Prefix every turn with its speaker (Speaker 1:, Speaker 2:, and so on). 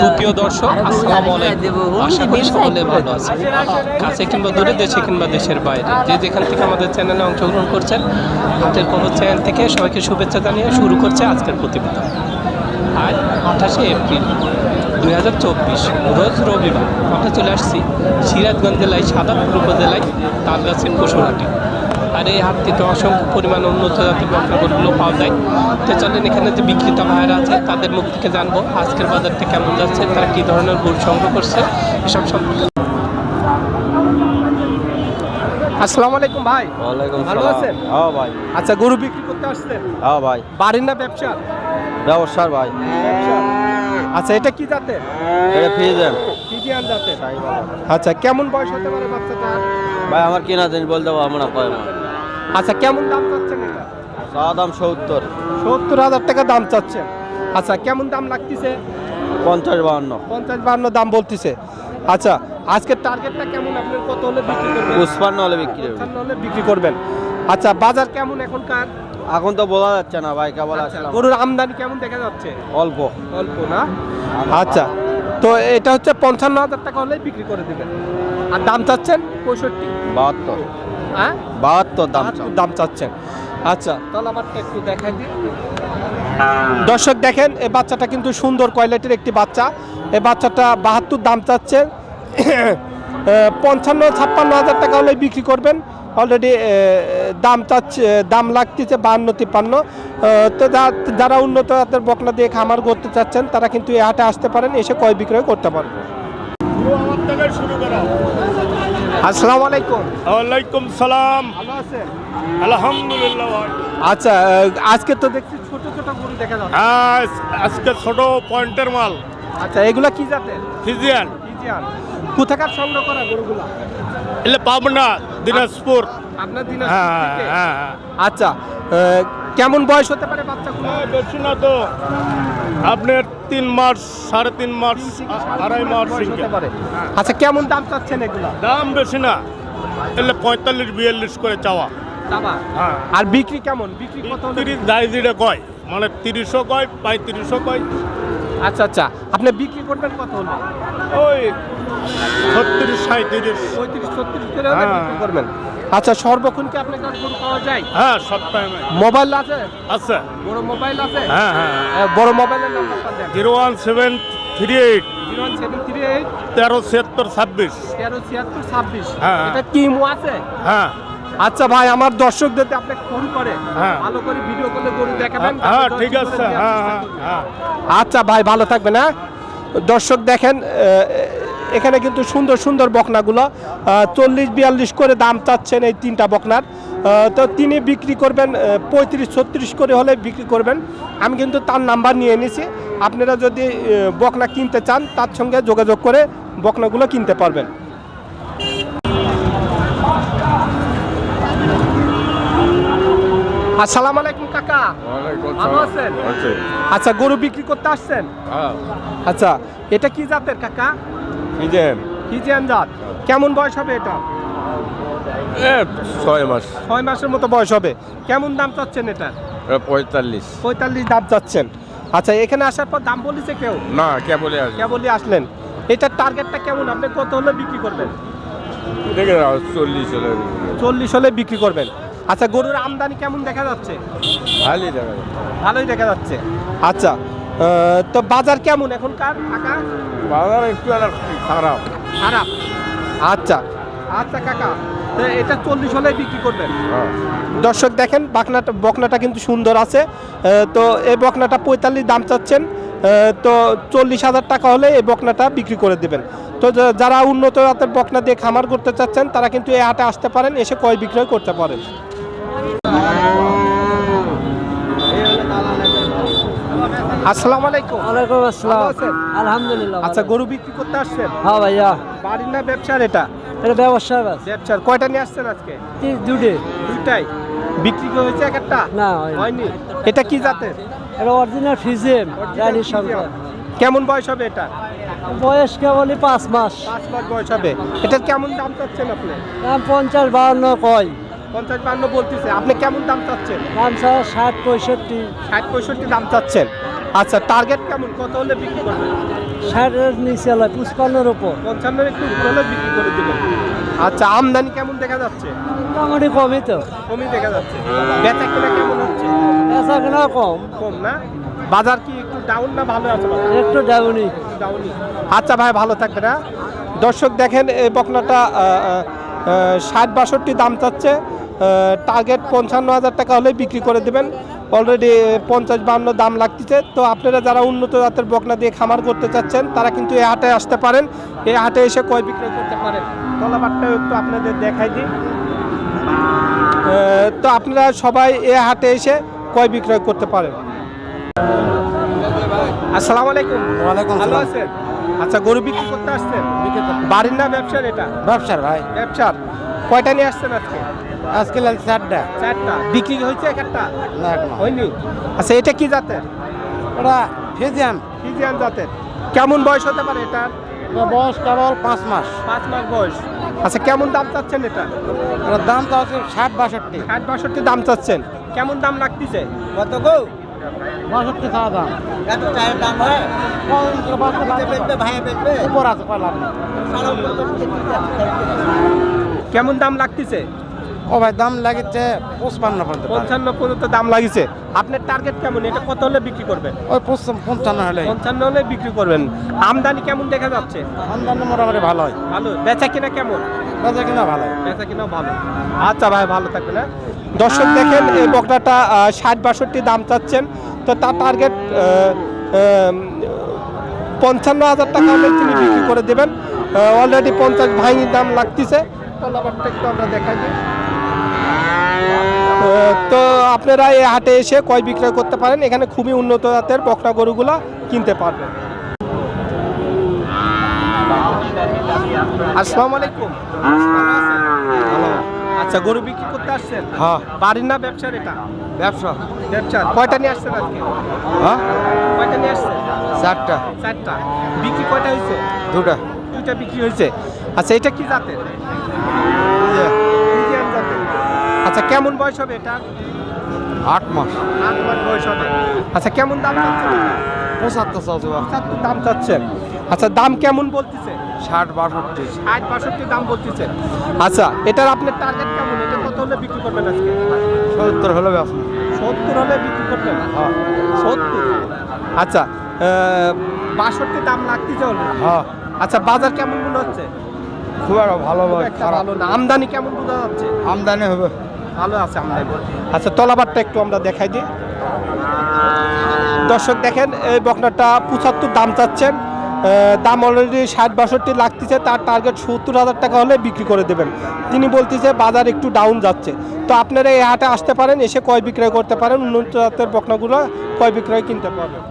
Speaker 1: সুপ্রিয় দর্শক, আসসালামু আলাইকুম। আশা করি সকলে ভালো আছে কাছে কিংবা দূরে দেশে কিংবা দেশের বাইরে। যে যেখান থেকে আমাদের চ্যানেলে অংশগ্রহণ করছেন হাতের কোনো চ্যানেল থেকে সবাইকে শুভেচ্ছা জানিয়ে শুরু করছে আজকের প্রতিবেদন। আজ আঠাশে এপ্রিল দুই হাজার চব্বিশ, রোজ রবিবার। আমরা চলে আসছি সিরাজগঞ্জ জেলায় সাদাপুর উপজেলায়, তালগাছের পশুহাটি আর এই হাটটিতে অসংখ্য পরিমাণ উন্নত জাতের বকরাগুলো পাওয়া যায়। তো চলেন এখানে যে বিক্রেতা ভাইয়েরা আছে তাদের মুখ থেকে জানব আজকের বাজারটা কেমন যাচ্ছে তারা কী ধরনের গুড় সংগ্রহ করছে এসব সম্পর্কে। আসসালামু আলাইকুম ভাই।
Speaker 2: ওয়ালাইকুম
Speaker 1: ভালো আছেন?
Speaker 2: হ্যাঁ ভাই।
Speaker 1: আচ্ছা গরু বিক্রি করতে আসছেন?
Speaker 2: হ্যাঁ ভাই।
Speaker 1: বাড়ির না ব্যবসা?
Speaker 2: ব্যবসার ভাই।
Speaker 1: আচ্ছা এটা কি জাতের?
Speaker 2: এটা ফিজেন
Speaker 1: ফিজিয়ান জাতের। আচ্ছা কেমন বয়স হতে পারে বাচ্চাটা?
Speaker 2: ভাই আমার কিনা জিনিস বলতে পারব না কয় মাস?
Speaker 1: আচ্ছা কেমন দাম চাচ্ছেন এটা?
Speaker 2: চাওয়া দাম সত্তর।
Speaker 1: সত্তর হাজার টাকা দাম চাচ্ছেন। আচ্ছা কেমন দাম লাগতেছে?
Speaker 2: পঞ্চাশ বাহান্ন।
Speaker 1: পঞ্চাশ বান্ন দাম বলতেছে। আচ্ছা আজকের টার্গেটটা কেমন? আপনার কত হলে বিক্রি করবেন?
Speaker 2: পুষ্পান্ন হলে বিক্রি হবে
Speaker 1: পঞ্চান্ন হলে বিক্রি করবেন। আচ্ছা বাজার কেমন এখনকার?
Speaker 2: এখন তো বলা যাচ্ছে না ভাই কেবল
Speaker 1: আচ্ছা,
Speaker 2: আসলাম।
Speaker 1: গরুর আমদানি কেমন দেখা যাচ্ছে?
Speaker 2: অল্প।
Speaker 1: অল্প না? আচ্ছা তো এটা হচ্ছে পঞ্চান্ন হাজার টাকা হলে বিক্রি করে দিবেন। আর দাম চাচ্ছেন পঁয়ষট্টি।
Speaker 2: বাহাত্তর।
Speaker 1: হ্যাঁ?
Speaker 2: বাহাত্তর দাম
Speaker 1: দাম চাচ্ছেন। আচ্ছা তাহলে আমারটা একটু দেখাই দিন দর্শক দেখেন এই বাচ্চাটা কিন্তু সুন্দর কোয়ালিটির একটি বাচ্চা। এই বাচ্চাটা বাহাত্তর দাম চাচ্ছে। পঞ্চান্ন ছাপ্পান্ন হাজার টাকা হলে বিক্রি করবেন। অলরেডি দাম চাচ্ছে দাম লাগতেছে বাহান্ন তিপ্পান্ন। তো যা- যারা উন্নত জাতের বকনা দিয়ে খামার করতে চাচ্ছেন তারা কিন্তু এই হাটে আসতে পারেন এসে ক্রয় বিক্রয় করতে পারেন আসসালামু আলাইকুম।
Speaker 3: ওয়ালাইকুম সালাম।
Speaker 1: ভালো আছেন?
Speaker 3: আলহামদুলিল্লাহ।
Speaker 1: আচ্ছা আজকে তো দেখছি ছোট ছোট গরু দেখা যাচ্ছে।
Speaker 3: হ্যাঁ আজকে ছোট পয়েন্টের মাল।
Speaker 1: আচ্ছা এগুলা কি জাতের?
Speaker 3: ফিজিয়ান।
Speaker 1: ফিজিয়ান। কোথাকার সংগ্রহ করা গরুগুলা?
Speaker 3: এলে পাবনা দিনাজপুর।
Speaker 1: আপনার দিন
Speaker 3: হ্যাঁ হ্যাঁ হ্যাঁ
Speaker 1: আচ্ছা কেমন বয়স হতে পারে বাচ্চাগুলো
Speaker 3: হ্যাঁ, বেশি না তো। আপনার তিন মাস সাড়ে তিন মাস আড়াই মাস
Speaker 1: আচ্ছা কেমন দাম চাচ্ছেন এগুলো?
Speaker 3: দাম বেশি না। এলে পঁয়তাল্লিশ বিয়াল্লিশ করে চাওয়া। হ্যাঁ।
Speaker 1: আর বিক্রি কেমন? বিক্রি কত
Speaker 3: তিরিশ দায় দিলে কয় মানে তিরিশও কয় পঁয়ত্রিশও কয়।
Speaker 1: আচ্ছা আচ্ছা। আপনি বিক্রি করবেন কত হলো?
Speaker 3: ওই ছত্রিশ সাঁত্রিশ
Speaker 1: পঁয়ত্রিশ ছত্রিশ করে হলে
Speaker 3: হ্যাঁ।
Speaker 1: করবেন। আচ্ছা সর্বক্ষণ কি আপনার কাছে গরু পাওয়া যায়?
Speaker 3: হ্যাঁ সব টাইমে
Speaker 1: মোবাইল আছে?
Speaker 3: আছে।
Speaker 1: বড় মোবাইল আছে?
Speaker 3: হ্যাঁ হ্যাঁ।
Speaker 1: বড় মোবাইলের নাম্বারটা দেন।
Speaker 3: Zero one seven three eight.
Speaker 1: Zero one seven three eight.
Speaker 3: তেরো ছিয়াত্তর ছাব্বিশ।
Speaker 1: তেরো ছিয়াত্তর ছাব্বিশ।
Speaker 3: হ্যাঁ।
Speaker 1: এটা আছে?
Speaker 3: হ্যাঁ।
Speaker 1: আচ্ছা ভাই আমার দর্শকদের আপনি ফোন করে
Speaker 3: হ্যাঁ।
Speaker 1: ভালো করে ভিডিও গরু দেখাবেন
Speaker 3: হ্যাঁ ঠিক আছে। হ্যাঁ হ্যাঁ হ্যাঁ।
Speaker 1: আচ্ছা ভাই ভালো থাকবেন হ্যাঁ। দর্শক দেখেন এখানে কিন্তু সুন্দর সুন্দর বকনাগুলো চল্লিশ বিয়াল্লিশ করে দাম চাচ্ছেন এই তিনটা বকনার। তো তিনি বিক্রি করবেন পঁয়ত্রিশ ছত্রিশ করে হলে বিক্রি করবেন। আমি কিন্তু তার নাম্বার নিয়ে নিয়েছি আপনারা যদি বকনা কিনতে চান তার সঙ্গে যোগাযোগ করে বকনাগুলো কিনতে পারবেন। আসসালামু আলাইকুম কাকা। ভালো আছেন? আচ্ছা গরু বিক্রি করতে আসছেন? আচ্ছা এটা কি জাতের কাকা? ফিজিয়ান জাত কেমন বয়স হবে এটা?
Speaker 2: ছয় মাস।
Speaker 1: ছয় মাসের মতো বয়স হবে। কেমন দাম চাচ্ছেন এটা?
Speaker 2: পঁয়তাল্লিশ।
Speaker 1: পঁয়তাল্লিশ দাম চাচ্ছেন। আচ্ছা এখানে আসার পর দাম বলেছে কেউ?
Speaker 2: না কে বলে
Speaker 1: কেবলই আসলেন। এটার টার্গেটটা কেমন? আপনি কত হলে বিক্রি করবেন?
Speaker 2: চল্লিশ হলে
Speaker 1: চল্লিশ হলে বিক্রি করবেন। আচ্ছা গরুর আমদানি কেমন দেখা যাচ্ছে?
Speaker 2: ভালোই দেখা যাবে
Speaker 1: ভালোই দেখা যাচ্ছে। আচ্ছা তো বাজার কেমন এখনকার? কাকা?
Speaker 2: বাজার একটু খারাপ।
Speaker 1: খারাপ? আচ্ছা। আচ্ছা কাকা। তো এটা চল্লিশ হলে বিক্রি করবেন? দর্শক দেখেন বাকনাটা বকনাটা কিন্তু সুন্দর আছে। তো এই বকনাটা পঁয়তাল্লিশ দাম চাচ্ছেন। তো চল্লিশ হাজার টাকা হলে এই বকনাটা বিক্রি করে দেবেন। তো যারা উন্নত জাতের বকনা দিয়ে খামার করতে চাচ্ছেন তারা কিন্তু এই হাটে আসতে পারেন এসে ক্রয় বিক্রয় করতে পারেন। আসসালামু আলাইকুম।
Speaker 4: ওয়ালাইকুম আসসালাম। আলহামদুলিল্লাহ
Speaker 1: আচ্ছা গরু বিক্রি করতে আসছেন?
Speaker 4: হ্যাঁ ভাইয়া।
Speaker 1: বাড়ির না ব্যবসার এটা?
Speaker 4: এটা ব্যবসা বাস
Speaker 1: ব্যবসার। কয়টা নিয়ে আসছেন আজকে?
Speaker 4: দুটে
Speaker 1: দুইটাই। বিক্রি হয়েছে এক একটা?
Speaker 4: না হয়নি।
Speaker 1: এটা কি জাতের?
Speaker 4: এটা অরিজিনাল ফিজিয়াম রানী সরকার।
Speaker 1: কেমন বয়স হবে এটা?
Speaker 4: বয়স কেবলই পাঁচ মাস।
Speaker 1: পাঁচ মাস বয়স হবে। এটার কেমন দাম চাচ্ছেন আপনি?
Speaker 4: দাম পঞ্চাশ বাউন্ন কয়।
Speaker 1: পঞ্চাশ বান্ন বলতেছে। আপনি কেমন দাম চাচ্ছেন?
Speaker 4: দাম ছাড়া ষাট পঁয়ষট্টি।
Speaker 1: ষাট পঁয়ষট্টি দাম চাচ্ছেন। আচ্ছা টার্গেট কেমন? কত হলে বিক্রি করবেন?
Speaker 4: ষাটের নিচে হলে পুষ্পান্নর উপর
Speaker 1: পঞ্চান্নের একটু হলে বিক্রি করে দিবেন। আচ্ছা আমদানি কেমন দেখা যাচ্ছে?
Speaker 4: মোটামুটি কমই তো।
Speaker 1: কমই দেখা যাচ্ছে। বেচা কেনা কেমন হচ্ছে?
Speaker 4: বেচা কেনা কম।
Speaker 1: কম না? বাজার কি একটু ডাউন না ভালো আছে
Speaker 4: একটু ডাউনি
Speaker 1: ডাউনই আচ্ছা ভাই ভালো থাকবে না দর্শক দেখেন এই বকনাটা ষাট বাষট্টি দাম চাচ্ছে। টার্গেট পঞ্চান্ন হাজার টাকা হলে বিক্রি করে দেবেন। অলরেডি পঞ্চাশ বান্ন দাম লাগতেছে। তো আপনারা যারা উন্নত জাতের বকনা দিয়ে খামার করতে চাচ্ছেন তারা কিন্তু এই হাটে আসতে পারেন। এই হাটে এসে কয় বিক্রয় করতে পারেন। তলাবারটাও একটু আপনাদের দেখাই দিই। তো আপনারা সবাই এ হাটে এসে কয় বিক্রয় করতে পারেন? আসসালামু আলাইকুম।
Speaker 5: ওয়ালাইকুম
Speaker 1: ভালো। আছেন? আচ্ছা গরু বিক্রি করতে আসছেন? বাড়ির না ব্যবসার এটা?
Speaker 5: ব্যবসার ভাই।
Speaker 1: ব্যবসার। কয়টা নিয়ে আসছেন আজকে?
Speaker 5: আজকে লাল চারটা।
Speaker 1: চারটা। বিক্রি হয়েছে এক একটা?
Speaker 5: না এখনও
Speaker 1: হয়নি? আচ্ছা এটা কি জাতের?
Speaker 5: ওরা ফিজিয়ান।
Speaker 1: ফিজিয়ান জাতের। কেমন বয়স হতে পারে এটা
Speaker 5: বয়স কেবল পাঁচ মাস।
Speaker 1: পাঁচ মাস বয়স। আচ্ছা কেমন দাম চাচ্ছেন এটা?
Speaker 5: ওর দাম তো হচ্ছে ষাট বাষট্টি।
Speaker 1: ষাট বাষট্টি দাম চাচ্ছেন। কেমন দাম লাগতেছে?
Speaker 5: কত গো? বাষট্টি খাওয়া দাম। এত চায়ের দাম হয়? উপর আছে।
Speaker 1: কেমন দাম লাগতেছে?
Speaker 5: ও ভাই দাম লাগিচ্ছে পঁচপান্ন পর্যন্ত
Speaker 1: পঞ্চান্ন পর্যন্ত দাম লাগিছে। আপনার টার্গেট কেমন? এটা কত হলে বিক্রি করবেন?
Speaker 5: ওই পঞ্চান্ন হলে
Speaker 1: পঞ্চান্ন হলে বিক্রি করবেন। আমদানি কেমন দেখা যাচ্ছে?
Speaker 5: আমদানি মোটামুটি ভালো হয়
Speaker 1: ভালো। বেচা কিনা কেমন?
Speaker 5: বেচা কিনা ভালো।
Speaker 1: বেচা কিনা ভালো। আচ্ছা ভাই ভালো থাকবেন হ্যাঁ? দর্শক দেখেন এই বকরাটা ষাট বাষট্টি দাম চাচ্ছেন। তো তার টার্গেট পঞ্চান্ন হাজার টাকা হলে তিনি বিক্রি করে দেবেন। অলরেডি পঞ্চাশ ভাই দাম লাগতেছে। তলাবারটা একটু আমরা দেখাই দিই। তো আপনারা এই হাটে এসে কয় বিক্রয় করতে পারেন? এখানে খুবই উন্নত জাতের বকরা গরুগুলা কিনতে পারবেন। আসসালামু আলাইকুম। আচ্ছা গরু বিক্রি করতে আসছেন?
Speaker 5: হ্যাঁ।
Speaker 1: বাড়ির না ব্যবসার এটা?
Speaker 5: ব্যবসা।
Speaker 1: ব্যবসা। কয়টা নিয়ে আসছেন আজকে?
Speaker 5: হ্যাঁ?
Speaker 1: কয়টা নিয়ে আসছেন?
Speaker 5: চারটা।
Speaker 1: চারটা। বিক্রি কয়টা হয়েছে?
Speaker 5: দুটা।
Speaker 1: দুইটা বিক্রি হয়েছে। আচ্ছা এটা কি জাতের। আচ্ছা কেমন বয়স হবে এটা
Speaker 5: আট মাস।
Speaker 1: আট মাস বয়স হবে। আচ্ছা কেমন দাম
Speaker 5: পঁচাত্তর
Speaker 1: পঁচাত্তর দাম চাচ্ছেন। আচ্ছা দাম কেমন বলতেছে?
Speaker 5: ষাট বাষট্টি।
Speaker 1: ষাট বাষট্টি দাম বলতেছে। আচ্ছা এটার আপনার টার্গেট কেমন? এটা কত হলে বিক্রি করবেন আজকে?
Speaker 5: সত্তর হলে ব্যবসা
Speaker 1: সত্তর হলে বিক্রি করবেন?
Speaker 5: হ্যাঁ।
Speaker 1: সত্তর? আচ্ছা বাষট্টি দাম লাগতেছে হলে?
Speaker 5: হ্যাঁ।
Speaker 1: আচ্ছা বাজার কেমন মনে হচ্ছে?
Speaker 5: খুব একটা ভালো
Speaker 1: ভালো না। আমদানি কেমন বোঝা যাচ্ছে?
Speaker 5: আমদানি হবে।
Speaker 1: ভালো আছে আচ্ছা তলাবারটা একটু আমরা দেখাই দিই। দর্শক দেখেন, এই বকনাটা পঁচাত্তর দাম চাচ্ছেন। দাম অলরেডি ষাট, বাষট্টি লাগতেছে, তার টার্গেট সত্তর হাজার টাকা হলে বিক্রি করে দেবেন। তিনি বলতেছে, বাজার একটু ডাউন যাচ্ছে। তো আপনারা এই হাটে আসতে পারেন, এসে কয় বিক্রয় করতে পারেন উন্নত জাতের বকনাগুলো কয় বিক্রয় কিনতে পারবেন?